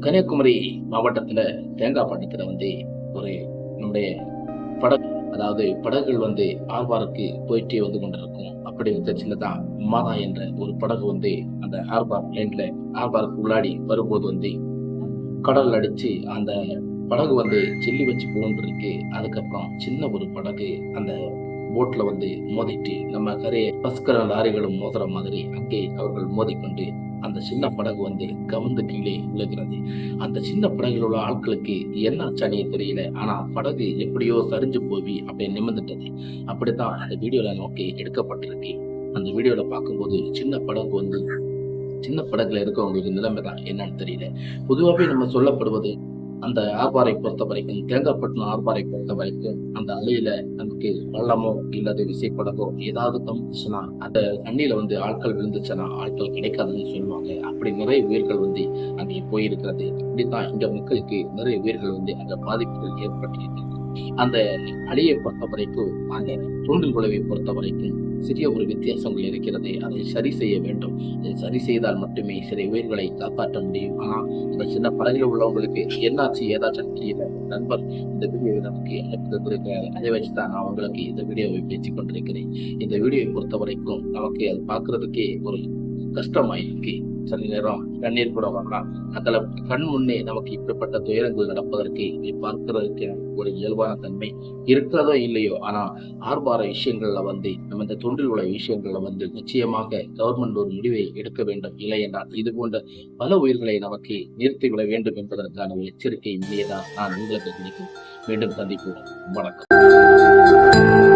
கன்னியாகுமரி மாவட்டத்துல தேங்காய்பட்டத்துல வந்து ஒரு நம்முடைய படகு அதாவது படகுகள் வந்து ஆழ்வாருக்கு போயிட்டே வந்து கொண்டிருக்கும். அப்படி இருந்த சின்னதான் மாதா என்ற ஒரு படகு வந்து அந்த ஆர்பார் லைன்ல ஆர்பாருக்கு உள்ளாடி வரும்போது வந்து கடல் அடிச்சு அந்த படகு வந்து செல்லி வச்சு போன்றிருக்கு அதுக்கப்புறம் சின்ன ஒரு படகு அந்த போட்ல வந்து மோதிட்டு நம்ம கரையை பஸ்கர லாரிகளும் மோதுற மாதிரி அங்கே அவர்கள் மோதிக்கொண்டு அந்த சின்ன படகு வந்து கவுந்து கீழே விழுகிறது. அந்த சின்ன படகில் உள்ள ஆட்களுக்கு என்ன ஆச்சானே தெரியல. ஆனா படகு எப்படியோ சரிஞ்சு போய் அப்படியே நிமிர்ந்துட்டது. அப்படித்தான் அந்த வீடியோல நோக்கி எடுக்கப்பட்டிருக்கு. அந்த வீடியோல பார்க்கும்போது சின்ன படகு வந்து சின்ன படகுல இருக்கவங்களுக்கு நிலைமை தான் என்னன்னு தெரியல. பொதுவாகவே நம்ம சொல்லப்படுவது அந்த ஆர்பாரை பொறுத்த வரைக்கும் தேங்காய்பட்டினம் ஆர்பாரை பொறுத்த வரைக்கும் அந்த அலையில நமக்கு வெள்ளமோ இல்லது விசைப்படகோ ஏதாவது கம்பிச்சுன்னா அந்த தண்ணியில வந்து ஆட்கள் விழுந்துச்சுன்னா ஆட்கள் கிடைக்காதுன்னு சொல்லுவாங்க. அப்படி நிறைய உயிர்கள் வந்து அங்கே போயிருக்கிறது. அப்படித்தான் இங்க மக்களுக்கு நிறைய உயிர்கள் வந்து அங்க பாதிப்புகள் ஏற்பட்டிருக்கு. அந்த அலையை பொறுத்த வரைக்கும் அந்த தூண்டில் உழவை பொறுத்த வரைக்கும் சிறிய ஒரு வித்தியாசங்கள் இருக்கிறது அதை சரி செய்ய வேண்டும். சரி செய்தால் மட்டுமே சில உயிர்களை காப்பாற்ற முடியும். ஆனால் இந்த சின்ன படகுல உள்ளவங்களுக்கு என்னாச்சு? ஏதாச்சும் தெரியல நண்பர் இந்த வீடியோவை நமக்கு அனுப்பி தந்திருக்கிறார் அதை வச்சு தான் அவங்களுக்கு இந்த வீடியோவை பேசிக் கொண்டிருக்கிறேன் இந்த வீடியோவை பொறுத்த வரைக்கும் நமக்கு அது பார்க்கறதுக்கே ஒரு கஷ்டமாயிருக்கு. சனி நேரம் கண்ணீர் கூட வரலாம் அதில் கண் முன்னே நமக்கு இப்படிப்பட்ட துயரங்கள் நடப்பதற்கு இதை பார்க்கிறதுக்கு ஒரு இயல்பான தன்மை இருக்கிறதோ இல்லையோ. ஆனா ஆர்ப்பார விஷயங்கள்ல வந்து நம்ம இந்த தொண்டில் உள்ள விஷயங்கள்ல வந்து நிச்சயமாக கவர்மெண்ட் ஒரு முடிவை எடுக்க வேண்டும். இல்லை என்றால் இது போன்ற பல உயிர்களை நமக்கு நிறுத்திவிட வேண்டும் என்பதற்கான ஒரு எச்சரிக்கை இங்கேதான் நான் உங்களுக்கு கிடைக்கும் மீண்டும் சந்திப்போம் வணக்கம்.